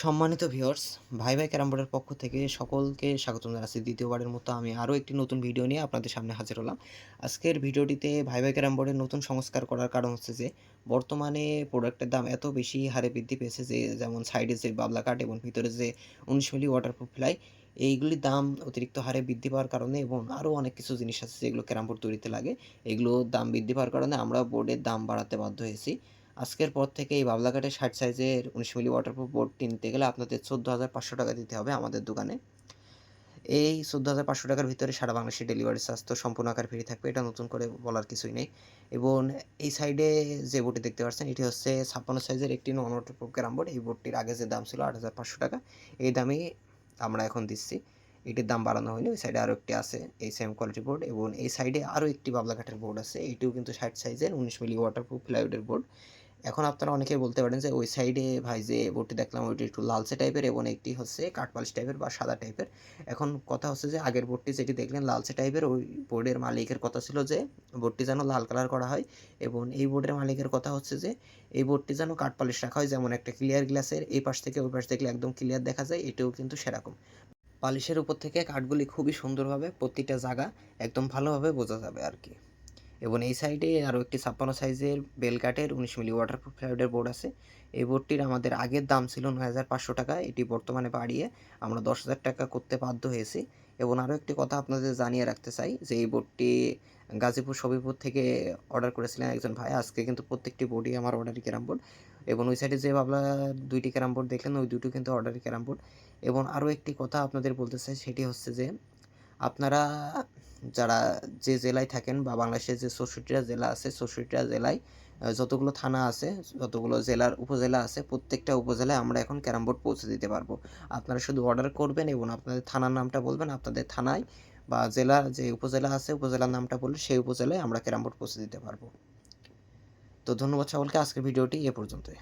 সম্মানিত ভিউয়ার্স, ভাই ভাই ক্যারাম বোর্ডের পক্ষ থেকে সকলকে স্বাগতম জানাচ্ছি দ্বিতীয়বারের মতো আমি আরও একটি নতুন ভিডিও নিয়ে আপনাদের সামনে হাজির হলাম। আজকের ভিডিওটিতে ভাই ভাই ক্যারাম বোর্ডের নতুন সংস্কার করার কারণ হচ্ছে যে, বর্তমানে প্রোডাক্টের দাম এত বেশি হারে বৃদ্ধি পেয়েছে যে, যেমন সাইডে যে বাবলা কাঠ এবং ভিতরে যে উনিশ মিলি ওয়াটারপ্রুফ ফ্লাই এইগুলির দাম অতিরিক্ত হারে বৃদ্ধি পাওয়ার কারণে এবং আরও অনেক কিছু জিনিস আছে যেগুলো ক্যারাম বোর্ড তৈরিতে লাগে এগুলো দাম বৃদ্ধি পাওয়ার কারণে আমরা বোর্ডের দাম বাড়াতে বাধ্য হয়েছি। আজকের পর থেকে এই বাবলাঘাটে ষাট সাইজের উনিশ মিলি ওয়াটারপ্রুফ বোর্ডটি নিতে গেলে আপনাদের চোদ্দ হাজার পাঁচশো টাকা দিতে হবে আমাদের দোকানে। এই চোদ্দ হাজার পাঁচশো টাকার ভিতরে সারা বাংলাদেশে ডেলিভারি চার্জ তো সম্পূর্ণ আকার ফ্রি থাকবে, এটা নতুন করে বলার কিছুই নেই। এবং এই সাইডে যে বোর্ডটি দেখতে পাচ্ছেন, এটি হচ্ছে ছাপ্পান্ন সাইজের একটি নন ওয়াটারপ্রুফ ক্যারাম বোর্ড এই বোর্ডটির আগে যে দাম ছিল আট হাজার পাঁচশো টাকা, এই দামেই আমরা এখন দিচ্ছি। এটির দাম বাড়ানো হয়নি, ওই সাইডে আরও একটি আছে, এই সেম কোয়ালিটি বোর্ড এবং এই সাইডে আরও একটি বাবলাঘাটের বোর্ড আছে, এইটিও কিন্তু ষাট সাইজের উনিশ মিলি ওয়াটারপ্রুফ প্লাইউডের বোর্ড এখন আপনারা অনেকেই বলতে পারেন যে ওই সাইডে ভাই যে বোর্ডটি দেখলাম, ওইটি একটু লালচে টাইপের এবং একটি হচ্ছে কাঠপালিশ টাইপের বা সাদা টাইপের এখন কথা হচ্ছে যে আগের বোর্ডটি যেটি দেখলেন লালচে টাইপের ওই বোর্ডের মালিকের কথা ছিল যে বোর্ডটি যেন লাল কালার করা হয় এবং এই বোর্ডের মালিকের কথা হচ্ছে যে এই বোর্ডটি যেন কাঠপালিশ রাখা হয় যেমন একটা ক্লিয়ার গ্লাসের এই পাশ থেকে ওই পাশ দেখলে একদম ক্লিয়ার দেখা যায়, এটাও কিন্তু সেরকম। পালিশের উপর থেকে কাঠগুলি খুবই সুন্দরভাবে প্রতিটা জায়গা একদম ভালোভাবে বোঝা যাবে আর কি। এবং এই সাইডে আরও একটি ছাপ্পান্ন সাইজের বেল কাঠের উনিশ মিলি ওয়াটারপ্রুফ ফ্লাইউডের বোর্ড আছে। এই বোর্ডটির আমাদের আগের দাম ছিল নয় হাজার পাঁচশো টাকা। এটি বর্তমানে বাড়িয়ে আমরা দশ হাজার টাকা করতে বাধ্য হয়েছি। এবং আরও একটি কথা আপনাদের জানিয়ে রাখতে চাই যে এই বোর্ডটি গাজীপুর সবিপুর থেকে অর্ডার করেছিলেন একজন ভাই। আজকে কিন্তু প্রত্যেকটি বোর্ডই আমার অর্ডারি ক্যারাম বোর্ড এবং ওই সাইডে যে ভাবলা দুইটি ক্যারাম বোর্ড দেখলেন, ওই দুটো কিন্তু অর্ডারি ক্যারাম বোর্ড এবং আরও একটি কথা আপনাদের বলতে চাই, সেটি হচ্ছে যে আপনারা যারা যে জেলায় থাকেন বা বাংলাদেশের যে চৌষট্টিটা জেলা আছে, চৌষট্টিটা জেলায় যতগুলো থানা আছে, যতগুলো জেলার উপজেলা আছে, প্রত্যেকটা উপজেলায় আমরা এখন ক্যারাম বোর্ড পৌঁছে দিতে পারব। আপনারা শুধু অর্ডার করবেন এবং আপনাদের থানার নামটা বলবেন, আপনাদের থানায় বা জেলার যে উপজেলা আছে, উপজেলার নামটা বললে সেই উপজেলায় আমরা ক্যারাম বোর্ড পৌঁছে দিতে পারব। তো ধন্যবাদ সকলকে, আজকের ভিডিওটি এ পর্যন্তই।